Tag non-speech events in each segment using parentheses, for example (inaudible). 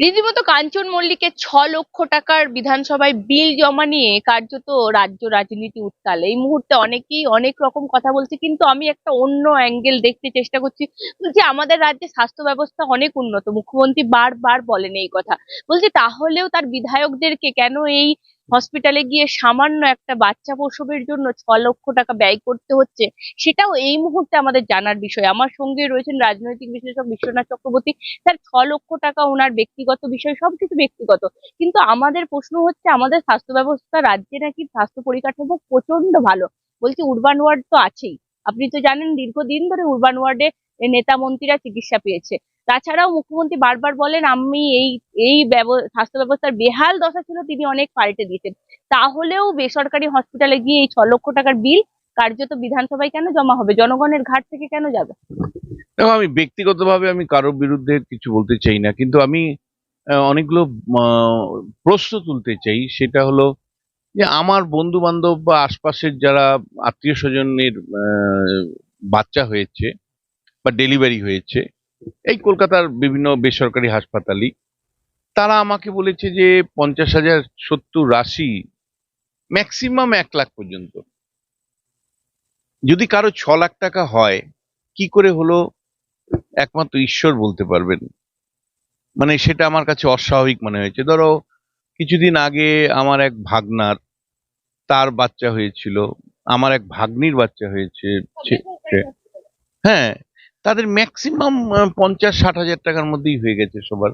রীতিমতো কাঞ্চন মল্লিকের ছ লক্ষ টাকার বিধানসভায় বিল জমা নিয়ে কার্যত রাজ্য রাজনীতি উত্তাল। এই মুহূর্তে অনেকেই অনেক রকম কথা বলছে, কিন্তু আমি একটা অন্য অ্যাঙ্গেল দেখতে চেষ্টা করছি। বলছি, আমাদের রাজ্যে স্বাস্থ্য ব্যবস্থা অনেক উন্নত। মুখ্যমন্ত্রী বারবার বলেন এই কথা। বলছি, তাহলেও তার বিধায়কদেরকে কেন এই হসপিটালে গিয়ে সামান্য একটা বাচ্চা প্রসবের জন্য ছ লক্ষ টাকা ব্যয় করতে হচ্ছে, সেটাও এই মুহূর্তে আমাদের জানার বিষয়। আমার সঙ্গে রয়েছেন রাজনৈতিক বিশ্লেষক বিশ্বনাথ চক্রবর্তী। স্যার, ছ লক্ষ টাকা ওনার ব্যক্তিগত বিষয়, সবকিছু ব্যক্তিগত। কিন্তু আমাদের প্রশ্ন হচ্ছে, আমাদের স্বাস্থ্য ব্যবস্থা রাজ্যে নাকি স্বাস্থ্য পরিকাঠামো প্রচণ্ড ভালো। বলছি উরবান ওয়ার্ড তো আছেই। আপনি তো জানেন, দীর্ঘদিন ধরে উরবান ওয়ার্ডে নেতা মন্ত্রীরা চিকিৎসা পেয়েছে। তাছাড়াও মুখ্যমন্ত্রী বারবার বলেন, আমি এই এই স্বাস্থ্য ব্যবস্থার বেহাল দশা ছিল, তিনি অনেক পাল্টে দিয়েছেন। তাহলেও বেসরকারি হসপিটালে গিয়ে এই ছ লক্ষ টাকার বিল কার্যত বিধানসভায় কেন জমা হবে? জনগণের ঘাট থেকে কেন যাবে? আমি ব্যক্তিগতভাবে আমি কারোর বিরুদ্ধে কিছু বলতে চাই না, কিন্তু আমি অনেকগুলো প্রশ্ন তুলতে চাই। সেটা হলো যে, আমার বন্ধু বান্ধব বা আশপাশের যারা আত্মীয় স্বজনের বাচ্চা হয়েছে বা ডেলিভারি হয়েছে এই কলকাতার বিভিন্ন বেসরকারি হাসপাতালই। তারা আমাকে বলেছে যে পঞ্চাশ হাজার সত্তর রাশি ম্যাক্সিমাম এক লাখ পর্যন্ত। যদি কারও ছ লাখ টাকা হয় কি করে হলো? একমাত্র ঈশ্বর বলতে পারবেন। মানে সেটা আমার কাছে অস্বাভাবিক মনে হয়েছে। ধরো কিছুদিন আগে আমার এক ভাগনার তার বাচ্চা হয়েছিল। আমার এক ভাগ্নির বাচ্চা হয়েছে হ্যাঁ তাদের ম্যাক্সিমাম পঞ্চাশ, ষাট হাজার টাকার মধ্যেই হয়ে গেছে সবার।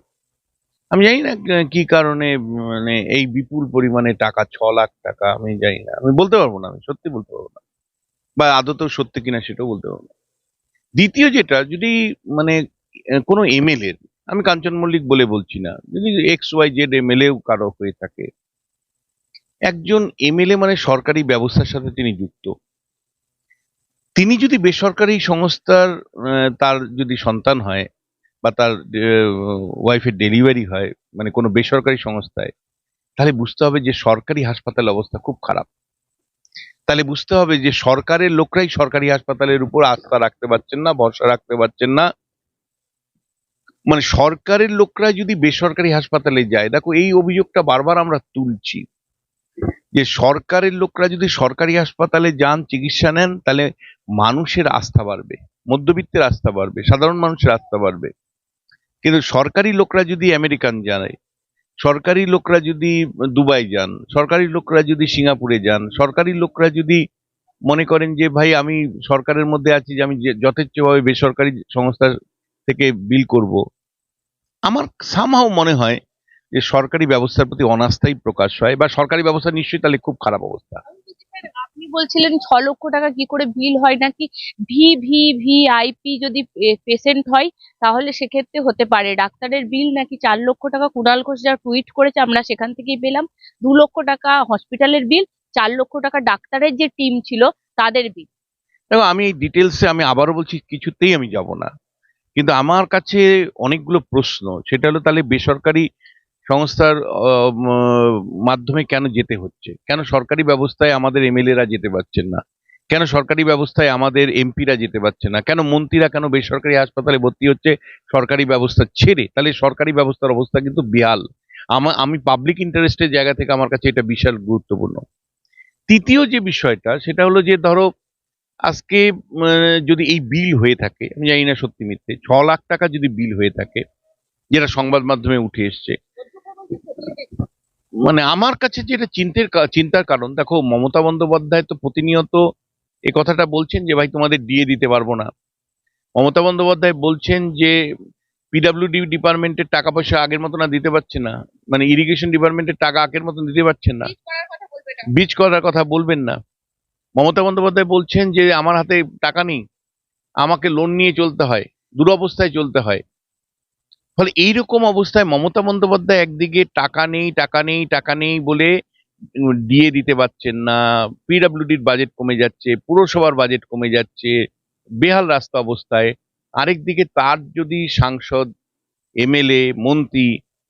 আমি জানি না কি কারণে মানে এই বিপুল পরিমাণে টাকা, ছ লাখ টাকা, আমি জানি না। আমি বলতে পারব না, আমি সত্যি বলতে পারব না। বা আদতেও সত্যি কিনা সেটাও বলতে পারব না। দ্বিতীয় যেটা, যদি মানে কোনো এমএলএ আমি কাঞ্চন মল্লিক বলে বলছি না, যদি এক্স ওয়াই জেড এমএলএ কারও হয়ে থাকে, একজন এমএলএ মানে সরকারি ব্যবস্থার সাথে তিনি যুক্ত তিনি যদি বেসরকারি সংস্থার তার যদি সন্তান হয় বা তার ওয়াইফের ডেলিভারি হয় মানে কোনো বেসরকারি সংস্থায়, তাহলে বুঝতে হবে যে সরকারি হাসপাতাল অবস্থা খুব খারাপ। তাহলে বুঝতে হবে যে সরকারের লোকরাই সরকারি হাসপাতালের উপর আস্থা রাখতে পারছেন না, ভরসা রাখতে পারছেন না। মানে সরকারের লোকরা যদি বেসরকারি হাসপাতালে যায়, দেখো এই অভিযোগটা বারবার আমরা তুলছি। যে সরকারের লোকরা যদি সরকারি হাসপাতালে যান, চিকিৎসা নেন, তাহলে মানুষের আস্থা বাড়বে, মধ্যবিত্তের আস্থা বাড়বে, সাধারণ মানুষের আস্থা বাড়বে। কিন্তু সরকারি লোকরা যদি আমেরিকান যায়, সরকারি লোকরা যদি দুবাই যান, সরকারি লোকরা যদি সিঙ্গাপুরে যান, সরকারি লোকরা যদি মনে করেন যে, ভাই, আমি সরকারের মধ্যে আছি যে, আমি যথেচ্ছভাবে বেসরকারি সংস্থা থেকে বিল করব। আমার সামহাও মনে হয় যে সরকারি ব্যবস্থার প্রতি অনাস্থাই প্রকাশ হয় বা সরকারি ব্যবস্থা নিশ্চয়ই তাহলে খুব খারাপ অবস্থা। আপনি বলছিলেন ছ লক্ষ টাকা কি করে বিল হয় নাকি ভি ভি ভি আইপি যদি পেশেন্ট হয় তাহলে সেক্ষেত্রে হতে পারে। ডাক্তারের বিল নাকি চার লক্ষ টাকা? কুণাল ঘোষ যা টুইট করেছে আমরা সেখান থেকেই পেলাম। দু লক্ষ টাকা হসপিটালের বিল চার লক্ষ টাকা ডাক্তারের যে টিম ছিল তাদের বিল। দেখো আমি এই ডিটেলসে আমি আবারও বলছি কিছুতেই আমি যাব না। কিন্তু আমার কাছে অনেকগুলো প্রশ্ন। সেটা হলো তাহলে বেসরকারি সংস্থার মাধ্যমে কেন যেতে হচ্ছে? কেন সরকারি ব্যবস্থায় আমাদের এমএলএরা যেতে পারছেন না? কেন সরকারি ব্যবস্থায় আমাদের এমপিরা যেতে পারছে না? কেন মন্ত্রীরা কেন বেসরকারি হাসপাতালে ভর্তি হচ্ছে সরকারি ব্যবস্থা ছেড়ে? তাহলে সরকারি ব্যবস্থার অবস্থা কিন্তু বিহাল। আমা পাবলিক ইন্টারেস্টের জায়গা থেকে আমার কাছে এটা বিশাল গুরুত্বপূর্ণ। তৃতীয় যে বিষয়টা সেটা হলো যে ধরো আজকে উম, যদি এই বিল হয়ে থাকে আমি জানি না সত্যি মিথ্যে ছ লাখ টাকা যদি বিল হয়ে থাকে যেটা সংবাদ মাধ্যমে উঠে এসছে মানে আমার কাছে যেটা চিন্তার চিন্তার কারণ দেখো মমতা বন্দ্যোপাধ্যায় তো প্রতিনিয়ত এ কথাটা বলছেন যে ভাই তোমাদের দিয়ে দিতে পারব না। মমতা বন্দ্যোপাধ্যায় বলছেন যে পিডাব্লিউডি ডিপার্টমেন্টের টাকা পয়সা আগের মতো না দিতে পারছে না। মানে ইরিগেশন ডিপার্টমেন্টের টাকা আগের মতন দিতে পারছেন না। বীজ করার কথা বলবেন না। মমতা বন্দ্যোপাধ্যায় বলছেন যে আমার হাতে টাকা নেই। আমাকে লোন নিয়ে চলতে হয়। দুরবস্থায় চলতে হয়। ফলে এইরকম অবস্থায় মমতা বন্দ্যোপাধ্যায় একদিকে টাকা নেই টাকা নেই টাকা নেই বলে দিয়ে দিতে পারছেন না। পিডাব্লিউডির বাজেট কমে যাচ্ছে পুরসভার বাজেট কমে যাচ্ছে বেহাল রাস্তা অবস্থায়। আরেকদিকে তার যদি সাংসদ এমএলএ মন্ত্রী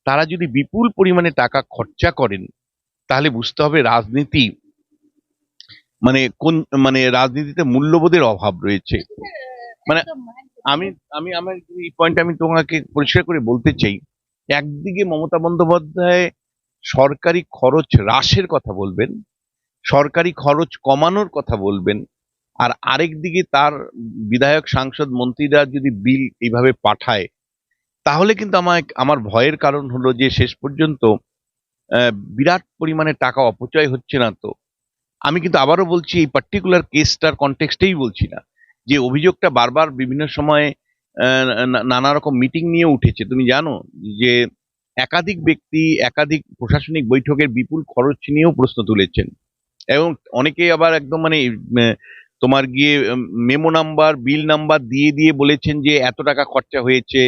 তারা যদি বিপুল পরিমাণে টাকা খরচা করেন তাহলে বুঝতে হবে রাজনীতি মানে কোন মানে রাজনীতিতে মূল্যবোধের অভাব রয়েছে। মানে আমি আমি, আমার এই পয়েন্ট আমি তোমাকে পরিষ্কার করে বলতে চাই। একদিকে মমতা বন্দ্যোপাধ্যায় সরকারি খরচ হ্রাসের কথা বলবেন, সরকারি খরচ কমানোর কথা বলবেন, আর আরেক দিকে তার বিধায়ক, সাংসদ, মন্ত্রীরা যদি বিল এইভাবে পাঠায়, তাহলে কিন্তু আমার আমার ভয়ের কারণ হলো যে শেষ পর্যন্ত বিরাট পরিমাণে টাকা অপচয় হচ্ছে না তো। আমি কিন্তু আবারও বলছি, এই পার্টিকুলার কেসটার কনটেক্সটেই বলছি না। যে অভিযোগটা বারবার বিভিন্ন সময়ে নানা রকম মিটিং নিয়ে উঠেছে, তুমি জানো? যে একাধিক ব্যক্তি, একাধিক প্রশাসনিক বৈঠকের বিপুল খরচ নিয়েও প্রশ্ন তুলেছেন। এবং অনেকে আবার একদম মানে তোমার গিয়ে মেমো নাম্বার, বিল নাম্বার দিয়ে দিয়ে বলেছেন যে এত টাকা খরচা হয়েছে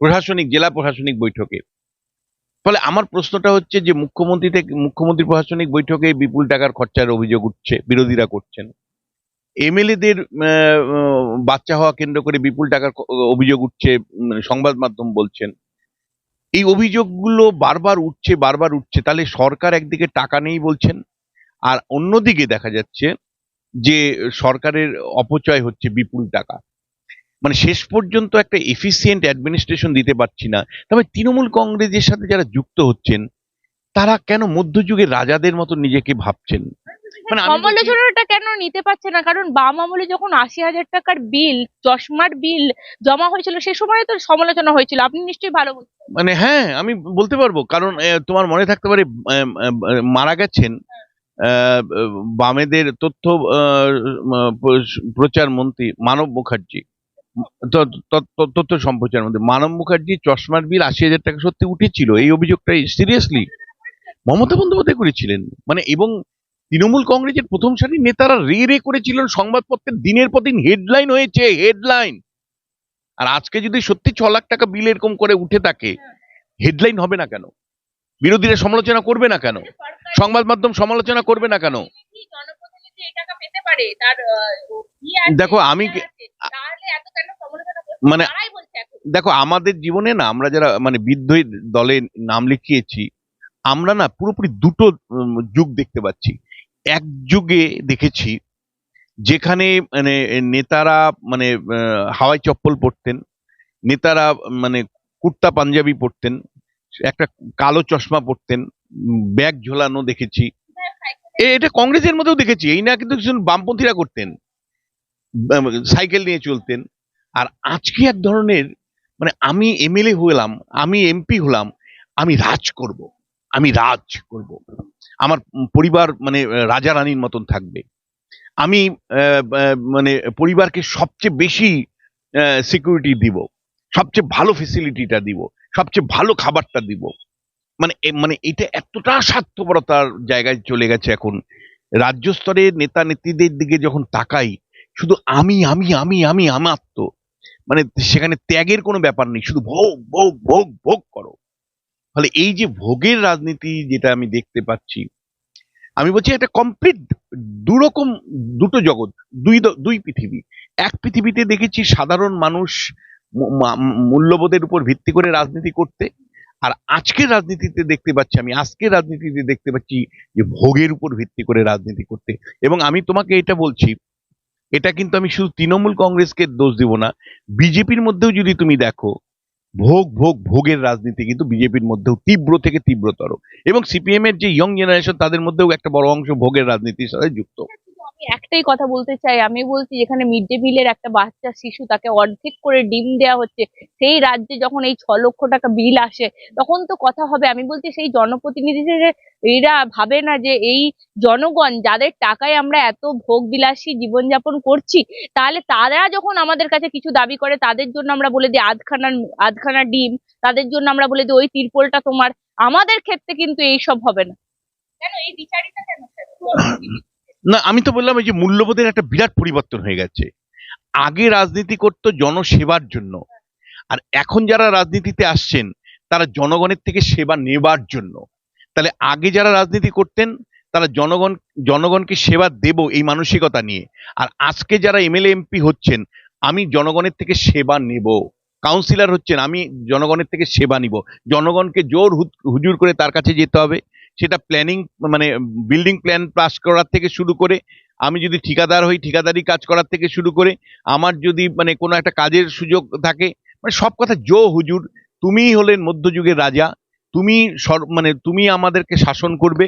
প্রশাসনিক, জেলা প্রশাসনিক বৈঠকে। ফলে আমার প্রশ্নটা হচ্ছে যে মুখ্যমন্ত্রী থেকে, মুখ্যমন্ত্রী প্রশাসনিক বৈঠকে বিপুল টাকার খরচার অভিযোগ উঠছে, বিরোধীরা করছেন। এমএলএদের বাচ্চা হওয়া কেন্দ্র করে বিপুল টাকার অভিযোগ উঠছে সংবাদ মাধ্যম বলছেন। এই অভিযোগগুলো বারবার উঠছে বারবার উঠছে। তাহলে সরকার একদিকে টাকা নেই বলছেন, আর অন্যদিকে দেখা যাচ্ছে যে সরকারের অপচয় হচ্ছে বিপুল টাকা। মানে শেষ পর্যন্ত একটা এফিসিয়েন্ট অ্যাডমিনিস্ট্রেশন দিতে পারছি না। তবে তৃণমূল কংগ্রেসের সাথে যারা যুক্ত হচ্ছেন, তারা কেন মধ্যযুগের রাজাদের মতো নিজেকে ভাবছেন? মানে সমালোচনাটা কেন নিতে পারছে না? কারণ বাম আমলে যখন আশি হাজার টাকার বিল চশমার বিল জমা হয়েছিল সে সময় তো সমালোচনা হয়েছিল। আপনি নিশ্চয়ই ভালো মানে হ্যাঁ আমি বলতে পারব। কারণ তোমার মনে থাকতে পারে মারা গেছেন আহ, বামেদের তথ্য প্রচার মন্ত্রী মানব মুখার্জি। তথ্য সম্প্রচার মন্ত্রী মানব মুখার্জি চশমার বিল আশি হাজার টাকা সত্যি উঠেছিল। এই অভিযোগটাই সিরিয়াসলি মমতা বন্দ্যোপাধ্যায় করেছিলেন। মানে এবং তৃণমূল কংগ্রেসের প্রথম সারির নেতারা রে রে করেছিলেন সংবাদপত্রের দিনের পর দিন হেডলাইন হয়েছে হেডলাইন আর আজকে যদি সত্যি ছ লাখ টাকা বিল এরকম করে উঠে থাকে হেডলাইন হবে না কেন? বিরোধীরা সমালোচনা করবে না কেন? সংবাদ মাধ্যম সমালোচনা করবে না কেন? দেখো, আমি মানে দেখো আমাদের জীবনে না আমরা যারা মানে বিদ্রোহী দলে নাম লিখিয়েছি আমরা না পুরোপুরি দুটো যুগ দেখতে পাচ্ছি। এক যুগে দেখেছি যেখানে মানে নেতারা মানে হাওয়াই চপ্পল পরতেন, নেতারা মানে কুর্তা পাঞ্জাবি পরতেন, একটা কালো চশমা পরতেন, ব্যাগ ঝোলানো দেখেছি। এটা কংগ্রেসের মধ্যেও দেখেছি, এই না কিন্তু বামপন্থীরা করতেন সাইকেল নিয়ে চলতেন। আর আজকে এক ধরনের মানে আমি এমএলএ হলাম, আমি এমপি হলাম, আমি রাজ করব। আমি রাজ করব। আমার পরিবার মানে রাজা রানীর মতন থাকবে। আমি মানে পরিবারকে সবচেয়ে বেশি সিকিউরিটি দিব। সবচেয়ে ভালো ফেসিলিটিটা দিব। সবচেয়ে ভালো খাবারটা দিব। মানে মানে এটা এতটা স্বার্থপরতার জায়গায় চলে গেছে এখন। রাজ্য স্তরের নেতা নেত্রীদের দিকে যখন তাকাই, শুধু আমি আমি আমি আমি, আমার তো। মানে সেখানে ত্যাগের কোনো ব্যাপার নেই। শুধু ভোগ ভোগ ভোগ ভোগ করো। ফলে এই যে ভোগের রাজনীতি যেটা আমি দেখতে পাচ্ছি, আমি বলছি এটা কমপ্লিট দুরকম দুটো জগৎ, দুই দুই পৃথিবী। এক পৃথিবীতে দেখেছি সাধারণ মানুষ মূল্যবোধের উপর ভিত্তি করে রাজনীতি করতে, আর আজকের রাজনীতিতে দেখতে পাচ্ছি আমি, আজকের রাজনীতিতে দেখতে পাচ্ছি যে ভোগের উপর ভিত্তি করে রাজনীতি করতে। এবং আমি তোমাকে এটা বলছি, এটা কিন্তু আমি শুধু তৃণমূল কংগ্রেসকে দোষ দিব না, বিজেপির মধ্যেও যদি তুমি দেখো ভোগ ভোগ, ভোগের রাজনীতি কিন্তু বিজেপির মধ্যেও তীব্র থেকে তীব্রতর। এবং সিপিএম এর যে ইয়ং জেনারেশন তাদের মধ্যেও একটা বড় অংশ ভোগের রাজনীতির সাথে যুক্ত। একটাই কথা বলতে চাই। আমি বলছি, যেখানে মিড ডে মিলের একটা বাচ্চা, শিশু তাকে অর্ধেক করে ডিম দেওয়া হচ্ছে, সেই রাজ্যে যখন এই ছ লক্ষ টাকা বিল আসে, তখন তো কথা হবে। আমি বলছি, সেই জনপ্রতিনিধিদের এরা ভাবে না যে এই জনগণ, যাদের টাকায় আমরা এত ভোগ বিলাসী জীবনযাপন করছি, তাহলে তারা যখন আমাদের কাছে কিছু দাবি করে, তাদের জন্য আমরা বলে দিই আধখানা আধখানা ডিম, তাদের জন্য আমরা বলে দিই, ওই তিরপলটা তোমার। আমাদের ক্ষেত্রে কিন্তু এইসব হবে না। কেন? এই বিচারিতা কেন? (laughs) না, আমি তো বললাম এই যে মূল্যবোধের একটা বিরাট পরিবর্তন হয়ে গেছে। আগে রাজনীতি করতো জনসেবার জন্য। আর এখন যারা রাজনীতিতে আসছেন, তারা জনগণের থেকে সেবা নেবার জন্য। তাহলে আগে যারা রাজনীতি করতেন, তারা জনগণ, জনগণকে সেবা দেব এই মানসিকতা নিয়ে। আর আজকে যারা এমএলএ এমপি হচ্ছেন, আমি জনগণের থেকে সেবা নেব। কাউন্সিলর হচ্ছেন, আমি জনগণের থেকে সেবা নিব। জনগণকে জোর হুজুর করে তার কাছে যেতে হবে। সেটা প্ল্যানিং মানে বিল্ডিং প্ল্যান পাস করার থেকে শুরু করে, আমি যদি ঠিকাদার হই, ঠিকাদারি কাজ করার থেকে শুরু করে, আমার যদি মানে কোনো একটা কাজের সুযোগ থাকে মানে সব কথা, জো হুজুর, তুমিই হলেন মধ্যযুগের রাজা, তুমি মানে তুমি আমাদেরকে শাসন করবে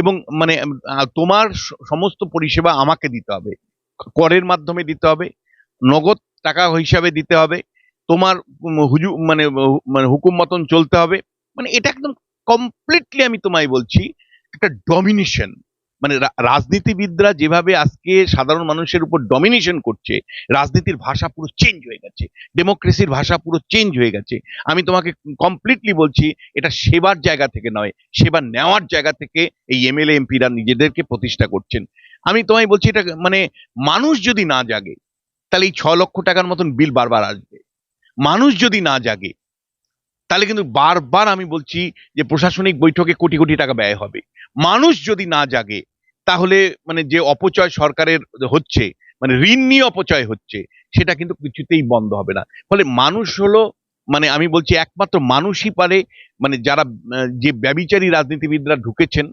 এবং মানে তোমার সমস্ত পরিষেবা আমাকে দিতে হবে, করের মাধ্যমে দিতে হবে, নগদ টাকা হিসাবে দিতে হবে, তোমার হুজু মানে মানে হুকুম মতন চলতে হবে। মানে এটা একদম কমপ্লিটলি আমি তোমায় বলছি, একটা ডমিনেশন মানে রাজনীতিবিদরা যেভাবে আজকে সাধারণ মানুষের উপর ডমিনেশন করছে, রাজনীতির ভাষা পুরো চেঞ্জ হয়ে গেছে ডেমোক্রেসির ভাষা পুরো চেঞ্জ হয়ে গেছে। আমি তোমাকে কমপ্লিটলি বলছি, এটা সেবার জায়গা থেকে নয় সেবা নেওয়ার জায়গা থেকে এই এমএলএ এমপিরা নিজেদেরকে প্রতিষ্ঠা করছেন। আমি তোমায় বলছি, এটা মানে মানুষ যদি না জাগে, তাহলে এই ছ লক্ষ টাকার মতন বিল বারবার আসবে। মানুষ যদি না জাগে তাহলে কিন্তু বারবার আমি বলছি যে প্রশাসনিক বৈঠকে কোটি কোটি টাকা ব্যয় হবে। মানুষ যদি না জাগে, তাহলে মানে যে অপচয় সরকারের হচ্ছে মানে ঋণ নিয়ে অপচয় হচ্ছে, সেটা কিন্তু কিছুতেই বন্ধ হবে না। ফলে মানুষ হলো মানে আমি বলছি একমাত্র মানুষই পারে মানে যারা, যে ব্যবিচারী রাজনীতিবিদরা ঢুকেছেন,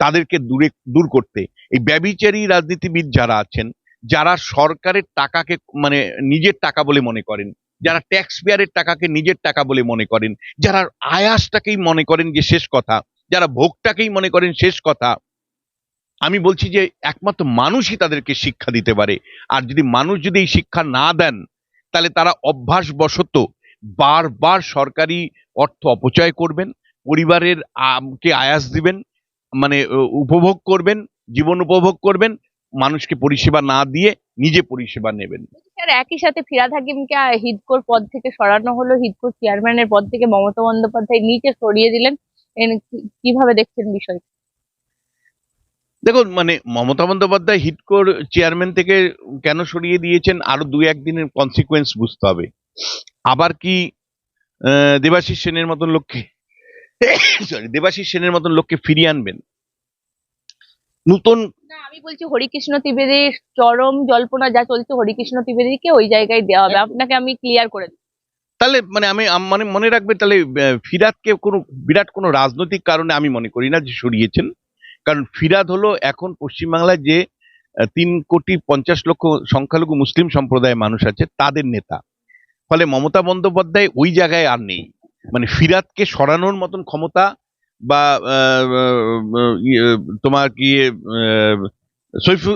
তাদেরকে দূরে, দূর করতে। এই ব্যবিচারী রাজনীতিবিদ যারা আছেন, যারা সরকারের টাকাকে মানে নিজের টাকা বলে মনে করেন যারা ট্যাক্স পেয়ারের টাকাকে নিজের টাকা বলে মনে করেন, যারা আয়াসটাকেই মনে করেন যে শেষ কথা, যারা ভোগটাকেই মনে করেন শেষ কথা, আমি বলছি যে একমাত্র মানুষই তাদেরকে শিক্ষা দিতে পারে। আর যদি মানুষ যদি এই শিক্ষা না দেন, তাহলে তারা অভ্যাসবশত বারবার সরকারি অর্থ অপচয় করবেন, পরিবারের কে আয়াস দিবেন মানে উপভোগ করবেন, জীবন উপভোগ করবেন, মানুষকে পরিষেবা না দিয়ে নিজে পরিষেবা নেবেন। স্যার একই সাথে ফিরাদ হাকিমকে হিদকোর পদ থেকে সরানো হলো হিদকোর চেয়ারম্যানের পদ থেকে মমতা বন্দ্যোপাধ্যায় নিচে সরিয়ে দিলেন কীভাবে দেখছেন বিষয়টা? দেখুন মানে মমতা বন্দ্যোপাধ্যায় হিটকোর চেয়ারম্যান থেকে কেন সরিয়ে দিয়েছেন আরও দু একদিনের কনসিকুয়েন্স বুঝতে হবে। আবার কি আহ, দেবাশিস সেনের মতন লোককে (coughs) সরি দেবাশিস সেনের মতন লোককে ফিরিয়ে আনবেন? নতুন আমি বলছি হরিকৃষ্ণ ত্রিবেদীর চরম জল্পনা যা চলছে হরিকৃষ্ণ ত্রিবেদীকে ওই জায়গায় দেওয়া হবে। আপনাকে আমি ক্লিয়ার করে। তাহলে মানে আমি মানে মনে রাখবে তাহলে ফিরাদকে কোনো বিরাট কোনো রাজনৈতিক কারণে আমি মনে করি না যে সরিয়েছেন। কারণ ফিরাদ হলো এখন পশ্চিমবাংলায় যে তিন কোটি পঞ্চাশ লক্ষ সংখ্যালঘু মুসলিম সম্প্রদায়ের মানুষ আছে তাদের নেতা। ফলে মমতা বন্দ্যোপাধ্যায় ওই জায়গায় আর নেই। মানে ফিরাদকে সরানোর মতন ক্ষমতা বা ইয়ে, তোমার কি সৈফু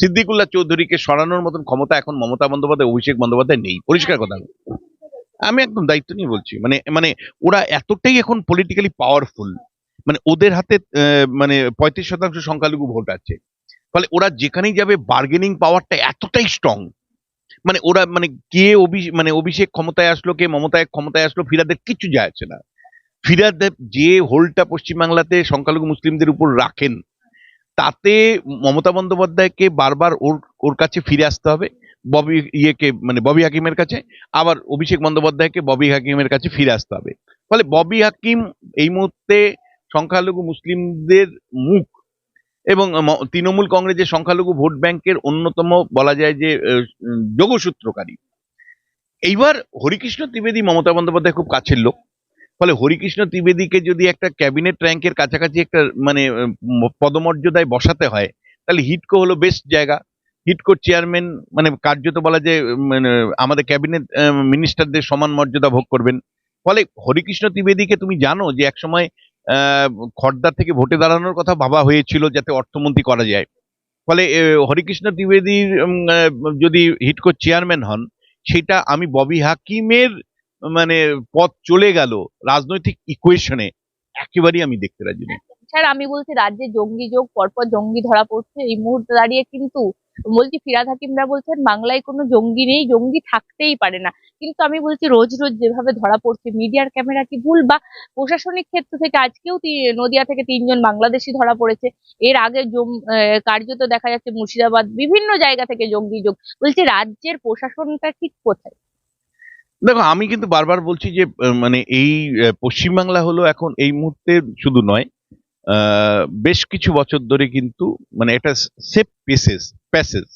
সিদ্দিকুল্লাহ চৌধুরীকে সরানোর মতন ক্ষমতা এখন মমতা বন্দ্যোপাধ্যায় অভিষেক বন্দ্যোপাধ্যায় নেই। পরিষ্কার কথা। আমি একদম দায়িত্ব নিয়ে বলছি মানে মানে ওরা এতটাই এখন পলিটিক্যালি পাওয়ারফুল মানে ওদের হাতে মানে পঁয়ত্রিশ শতাংশ সংখ্যালঘু ভোট আছে। ফলে ওরা যেখানেই যাবে বার্গেনিং পাওয়ারটা এতটাই স্ট্রং মানে ওরা মানে কে অভি মানে অভিষেক ক্ষমতায় আসলো কে মমতায় ক্ষমতায় আসলো ফিরাদের কিচ্ছু যায় আসে না। ফিরাদ যে হোলটা পশ্চিমবাংলাতে সংখ্যালঘু মুসলিমদের উপর রাখেন, তাতে মমতা বন্দ্যোপাধ্যায়কে বারবার ওর ওর কাছে ফিরে আসতে হবে, ববি ইয়েকে মানে ববি হাকিমের কাছে, আবার অভিষেক বন্দ্যোপাধ্যায়কে ববি হাকিমের কাছে ফিরে আসতে হবে। ফলে ববি হাকিম এই মুহূর্তে সংখ্যালঘু মুসলিমদের মুখ এবং তৃণমূল কংগ্রেসের সংখ্যালঘু ভোট ব্যাংকের অন্যতম বলা যায় যে যোগসূত্রকারী। এইবার হরিকৃষ্ণ ত্রিবেদী মমতা বন্দ্যোপাধ্যায় খুব কাছের লোক। ফলে হরিকৃষ্ণ ত্রিবেদীকে যদি একটা ক্যাবিনেট র্যাঙ্কের কাছাকাছি একটা মানে পদমর্যাদায় বসাতে হয়, তাহলে হিটকো হলো বেস্ট জায়গা। হিটকোর চেয়ারম্যান মানে কার্যত বলা যে মানে আমাদের ক্যাবিনেট মিনিস্টারদের সমান মর্যাদা ভোগ করবেন। ফলে হরিকৃষ্ণ ত্রিবেদীকে তুমি জানো যে একসময় খড়দা থেকে ভোটে দাঁড়ানোর কথা ভাবা হয়েছিল যাতে অর্থমন্ত্রী করা যায়। ফলে হরিকৃষ্ণ ত্রিবেদীর যদি হিটকোর চেয়ারম্যান হন, সেটা আমি ববি হাকিমের মানে পথ চলে গেল রাজনৈতিক ইকুয়েশনে একেবারেই আমি দেখতে রাজি নেই। স্যার, আমি বলছি রাজ্যে জঙ্গি যোগ, পরপর জঙ্গি ধরা পড়ছে। এই মুহূর্তে দাঁড়িয়ে কিন্তু বলছি ফিরাদ হাকিমরা বলছেন, বাংলায় কোনো জঙ্গি নেই, জঙ্গি থাকতেই পারে না। কিন্তু আমি বলছি রোজ রোজ যেভাবে ধরা পড়ছে, মিডিয়ার ক্যামেরা কি ভুল? বা প্রশাসনিক ক্ষেত্র থেকে আজকেও নদিয়া থেকে তিনজন বাংলাদেশি ধরা পড়েছে। এর আগে কার্যত দেখা যাচ্ছে মুর্শিদাবাদ, বিভিন্ন জায়গা থেকে জঙ্গি যোগ। বলছি রাজ্যের প্রশাসনটা ঠিক কোথায়? দেখো, আমি কিন্তু বারবার বলছি যে মানে এই পশ্চিমবাংলা হলো এখন এই মুহূর্তে শুধু নয় বেশ কিছু বছর ধরে কিন্তু মানে একটা সেফ পেসেস প্যাসেজ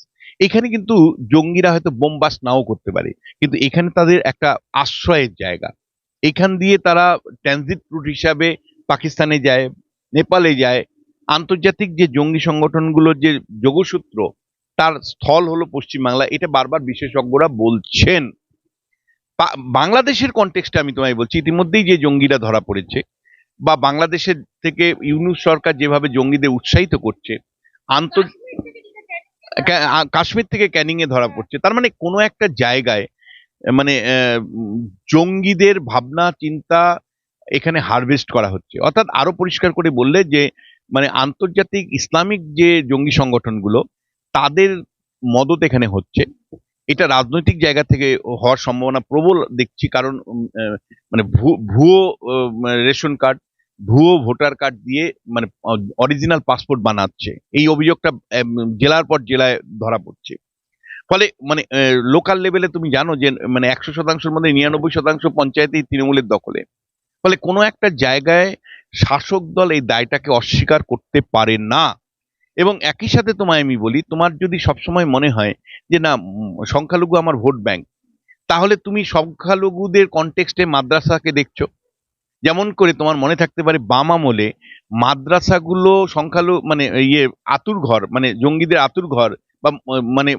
এখানে কিন্তু জঙ্গিরা হয়তো বোমবাস নাও করতে পারে, কিন্তু এখানে তাদের একটা আশ্রয়ের জায়গা। এখান দিয়ে তারা ট্রানজিট রুট হিসাবে পাকিস্তানে যায়, নেপালে যায়। আন্তর্জাতিক যে জঙ্গি সংগঠনগুলোর যে যোগসূত্র, তার স্থল হলো পশ্চিমবাংলা। এটা বারবার বিশেষজ্ঞরা বলছেন। বাংলাদেশের কনটেক্সটে আমি তোমায় বলছি, ইতিমধ্যেই যে জঙ্গিরা ধরা পড়েছে বা বাংলাদেশের থেকে ইউনুস সরকার যেভাবে জঙ্গিদের উৎসাহিত করছে আন্তর কা- আ- কাশ্মীর থেকে ক্যানিং এ ধরা পড়ছে, তার মানে কোনো একটা জায়গায় মানে জঙ্গিদের ভাবনা, চিন্তা এখানে হারভেস্ট করা হচ্ছে। অর্থাৎ আরও পরিষ্কার করে বললে যে মানে আন্তর্জাতিক ইসলামিক যে জঙ্গি সংগঠনগুলো, তাদের মদত এখানে হচ্ছে। এটা রাজনৈতিক জায়গা থেকে হওয়ার সম্ভাবনা প্রবল দেখছি, কারণ মানে ভুয়ো রেশন কার্ড, ভুয়ো ভোটার কার্ড দিয়ে মানে অরিজিনাল পাসপোর্ট বানাচ্ছে। এই অভিযোগটা জেলার পর জেলায় ধরা পড়ছে। ফলে মানে লোকাল লেভেলে তুমি জানো যে মানে একশো শতাংশের মধ্যে নিরানব্বই শতাংশ পঞ্চায়েতেই তৃণমূলের দখলে। ফলে কোনো একটা জায়গায় শাসক দল এই দায়টাকে অস্বীকার করতে পারে না। এবং একই সাথে তোমায় আমি বলি, তোমার যদি সবসময় মনে হয় যে, না সংখ্যালঘু আমার ভোট ব্যাংক তাহলে তুমি সংখ্যালঘুদের কনটেক্সটে মাদ্রাসাকে দেখছ। যেমন করে তোমার মনে থাকতে পারে বাম আমলে মাদ্রাসাগুলো সংখ্যালঘু মানে ইয়ে আতুর ঘর মানে জঙ্গিদের আতুর ঘর বা মানে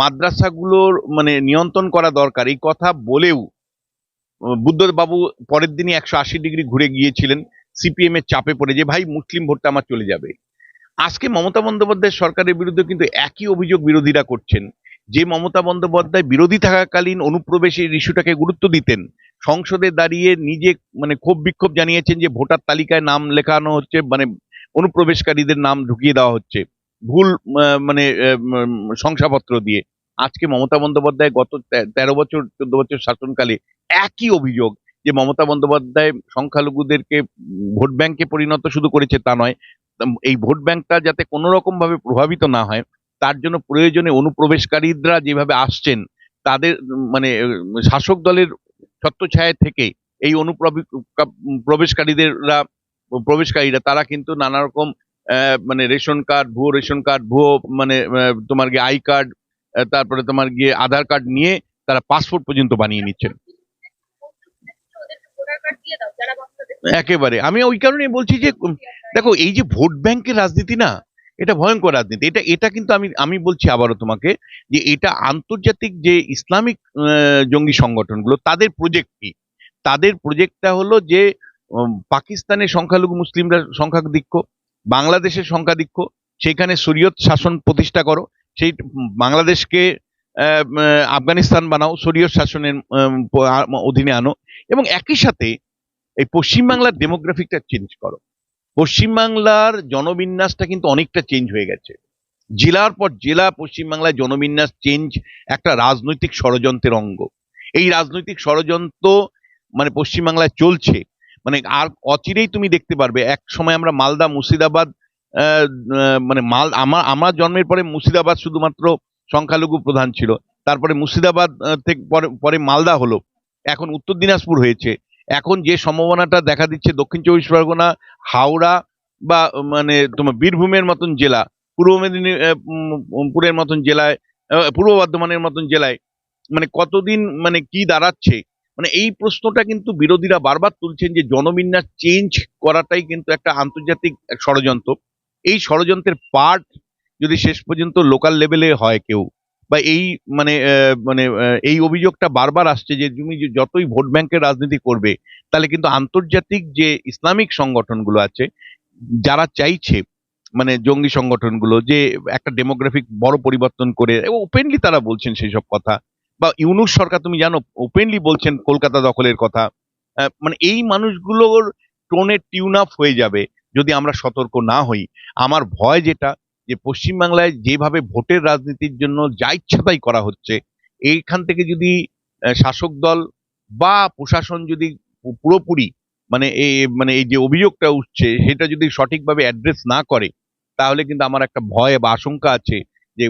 মাদ্রাসাগুলোর মানে নিয়ন্ত্রণ করা দরকার। এই কথা বলেও বুদ্ধবাবু পরের দিনই একশো আশি ডিগ্রি ঘুরে গিয়েছিলেন সিপিএম এর চাপে পড়ে যে, ভাই, মুসলিম ভোটটা আমার চলে যাবে। আজকে মমতা বন্দ্যোপাধ্যায় সরকারের বিরুদ্ধে কিন্তু একই অভিযোগ বিরোধীরা করছেন। যে মমতা বন্দ্যোপাধ্যায় বিরোধী থাকাকালীন অনুপ্রবেশের ইস্যুটাকে গুরুত্ব দিতেন, সংসদে দাঁড়িয়ে নিজে মানে ক্ষোভ বিক্ষোভ জানিয়েছেন যে ভোটার তালিকায় নাম লেখানো হচ্ছে মানে অনুপ্রবেশকারীদের নাম ঢুকিয়ে দেওয়া হচ্ছে, ভুল মানে শংসাপত্র দিয়ে। আজকে মমতা বন্দ্যোপাধ্যায় গত তেরো বছর, চোদ্দ বছর শাসনকালে একই অভিযোগ যে মমতা বন্দ্যোপাধ্যায় সংখ্যালঘুদেরকে ভোট ব্যাংকে পরিণত শুধু করেছে তা নয় এই ভোট ব্যাংকটা যাতে কোনো রকম ভাবে প্রভাবিত না হয়, তার জন্য প্রয়োজনে অনুপ্রবেশকারীরা যেভাবে আসছেন, তাদের মানে শাসক দলের ছত্রছায়া থেকে এই অনুপ্রবেশকারীদেররা প্রবেশকারীরা, তারা কিন্তু নানা রকম মানে রেশন কার্ড, ভুয়ো রেশন কার্ড, ভুয়ো মানে তোমার গিয়ে আই কার্ড তারপরে তোমার গিয়ে আধার কার্ড নিয়ে তারা পাসপোর্ট পর্যন্ত বানিয়ে নিচ্ছেন। একেবারে। আমি ওই কারণেই বলছি যে, দেখো, এই যে ভোট ব্যাংকের রাজনীতি না, এটা ভয়ঙ্কর রাজনীতি। এটা এটা কিন্তু আমি আমি বলছি আবারও তোমাকে যে, এটা আন্তর্জাতিক যে ইসলামিক জঙ্গি সংগঠনগুলো, তাদের প্রজেক্ট কি? তাদের প্রজেক্টটা হলো যে পাকিস্তানের সংখ্যালঘু মুসলিমরা সংখ্যাধিক্য বাংলাদেশের সংখ্যাধিক্য, সেখানে শরীয়ত শাসন প্রতিষ্ঠা করো, সেই, বাংলাদেশকে আফগানিস্তান বানাও, শরীয়ত শাসনের অধীনে আনো। এবং একই সাথে এই পশ্চিমবাংলার ডেমোগ্রাফিকটা চেঞ্জ করো। পশ্চিমবাংলার জনবিন্যাসটা কিন্তু অনেকটা চেঞ্জ হয়ে গেছে। জেলার পর জেলা পশ্চিমবাংলায় জনবিন্যাস চেঞ্জ একটা রাজনৈতিক ষড়যন্ত্রের অঙ্গ। এই রাজনৈতিক ষড়যন্ত্র মানে পশ্চিমবাংলায় চলছে মানে আর অচিরেই তুমি দেখতে পারবে, এক সময় আমরা মালদা, মুর্শিদাবাদ মানে মাল আমার আমার জন্মের পরে মুর্শিদাবাদ শুধুমাত্র সংখ্যালঘু প্রধান ছিল, তারপরে মুর্শিদাবাদ থেকে পরে পরে মালদা হলো, এখন উত্তর দিনাজপুর হয়েছে এখন যে সম্ভাবনাটা দেখা দিচ্ছে দক্ষিণ চব্বিশ পরগনা, হাওড়া বা মানে তোমার বীরভূমের মতন জেলা, পূর্ব মেদিনীপুরের মতন জেলায় পূর্ব বর্ধমানের মতন জেলায় মানে কতদিন মানে কি দাঁড়াচ্ছে? মানে এই প্রশ্নটা কিন্তু বিরোধীরা বারবার তুলছেন যে জনবিন্যাস চেঞ্জ করাটাই কিন্তু একটা আন্তর্জাতিক ষড়যন্ত্র। এই ষড়যন্ত্রের পার্ট যদি শেষ পর্যন্ত লোকাল লেভেলে হয় কেউ বা এই মানে মানে এই অভিযোগটা বারবার আসছে যে তুমি যতই ভোট ব্যাংকের রাজনীতি করবে, তাহলে কিন্তু আন্তর্জাতিক যে ইসলামিক সংগঠনগুলো আছে, যারা চাইছে মানে জঙ্গি সংগঠনগুলো যে একটা ডেমোগ্রাফিক বড় পরিবর্তন করে ওপেনলি তারা বলছেন সেই সব কথা। বা ইউনুস সরকার, তুমি জানো ওপেনলি বলছেন কলকাতা দখলের কথা। মানে এই মানুষগুলোর টোনে টিউন আপ হয়ে যাবে যদি আমরা সতর্ক না হই। আমার ভয় যেটা যে পশ্চিমবাংলায় যেভাবে ভোটের রাজনীতির জন্য যা ইচ্ছা তাই করা হচ্ছে, এইখান থেকে যদি শাসক দল বা প্রশাসন যদি পুরোপুরি মানে এই মানে এই যে অভিযোগটা উঠছে, সেটা যদি সঠিকভাবে অ্যাড্রেস না করে, তাহলে কিন্তু আমার একটা ভয় বা আশঙ্কা আছে যে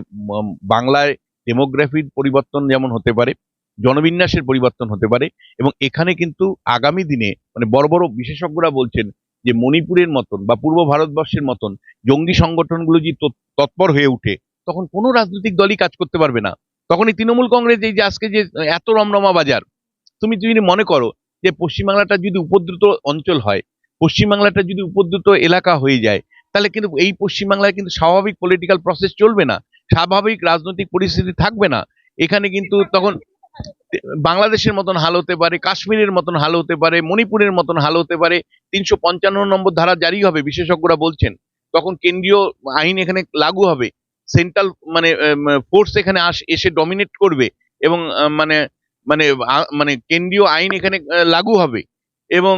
বাংলায় ডেমোগ্রাফির পরিবর্তন যেমন হতে পারে, জনবিন্যাসের পরিবর্তন হতে পারে, এবং এখানে কিন্তু আগামী দিনে মানে বড় বড় বিশেষজ্ঞরা বলছেন যে মণিপুরের মতন বা পূর্ব ভারতবর্ষের মতন জঙ্গি সংগঠনগুলো যদি তৎপর হয়ে ওঠে তখন কোনো রাজনৈতিক দলই কাজ করতে পারবে না। তখন এই তৃণমূল কংগ্রেস এই যে আজকে যে এত রমরমা বাজার তুমি যদি মনে করো যে পশ্চিমবাংলাটা যদি উপদ্রুত অঞ্চল হয় পশ্চিমবাংলাটা যদি উপদ্রুত এলাকা হয়ে যায় তাহলে কিন্তু এই পশ্চিমবাংলায় কিন্তু স্বাভাবিক পলিটিক্যাল প্রসেস চলবে না স্বাভাবিক রাজনৈতিক পরিস্থিতি থাকবে না। এখানে কিন্তু তখন বাংলাদেশের মতন হাল হতে পারে, কাশ্মীরের মতন হাল হতে পারে, মণিপুরের মতন হাল হতে পারে, তিনশো পঞ্চান্ন নম্বর ধারা জারি হবে, বিশেষজ্ঞরা বলছেন। তখন কেন্দ্রীয় আইন এখানে লাগু হবে। সেন্ট্রাল মানে ফোর্স এখানে আস, এসে ডমিনেট করবে এবং মানে মানে মানে কেন্দ্রীয় আইন এখানে লাগু হবে এবং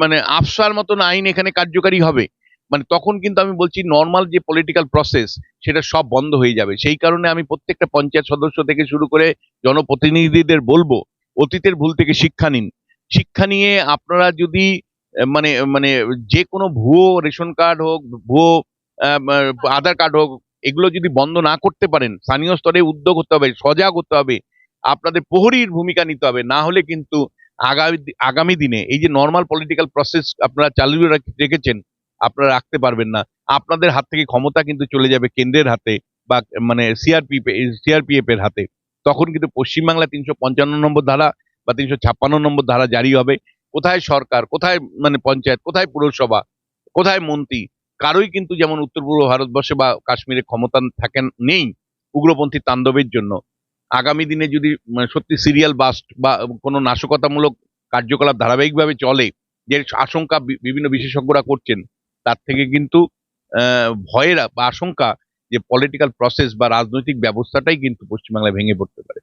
মানে আফসার মতন আইন এখানে কার্যকারী হবে। মানে তখন কিন্তু আমি বলছি নর্মাল যে পলিটিক্যাল প্রসেস সেটা সব বন্ধ হয়ে যাবে। সেই কারণে আমি প্রত্যেকটা পঞ্চায়েত সদস্য থেকে শুরু করে জনপ্রতিনিধিদের বলব, অতীতের ভুল থেকে শিক্ষা নিন। শিক্ষা নিয়ে আপনারা যদি মানে মানে যে কোনো ভুয়ো রেশন কার্ড হোক, ভুয়ো আধার কার্ড হোক, এগুলো যদি বন্ধ না করতে পারেন, স্থানীয় স্তরে উদ্যোগ হতে হবে, সজাগ হতে হবে, আপনাদের প্রহরীর ভূমিকা নিতে হবে, না হলে কিন্তু আগামী আগামী দিনে এই যে নর্মাল পলিটিক্যাল প্রসেস আপনারা চালু রাখ- রেখেছেন আপনারা রাখতে পারবেন না। আপনাদের হাত থেকে ক্ষমতা কিন্তু চলে যাবে কেন্দ্রের হাতে বা মানে সিআরপি সিআরপিএফ এর হাতে। তখন কিন্তু পশ্চিমবাংলা তিনশো পঞ্চান্ন নম্বর ধারা বা তিনশো ছাপ্পান্ন নম্বর ধারা জারি হবে। কোথায় সরকার, কোথায় মানে পঞ্চায়েত, কোথায় পুরসভা, কোথায় মন্ত্রী? কারোই কিন্তু যেমন উত্তর পূর্ব ভারতবর্ষে বা কাশ্মীরে ক্ষমতা থাকেন, নেই উগ্রপন্থী তাণ্ডবের জন্য। আগামী দিনে যদি মানে সত্যি সিরিয়াল বাস্ট বা কোনো নাশকতামূলক কার্যকলাপ ধারাবাহিকভাবে চলে, যে আশঙ্কা বিভিন্ন বিশেষজ্ঞরা করছেন তার থেকে কিন্তু ভয়ের বা আশঙ্কা যে পলিটিক্যাল প্রসেস বা রাজনৈতিক ব্যবস্থাটাই কিন্তু পশ্চিমবাংলায় ভেঙে পড়তে পারে।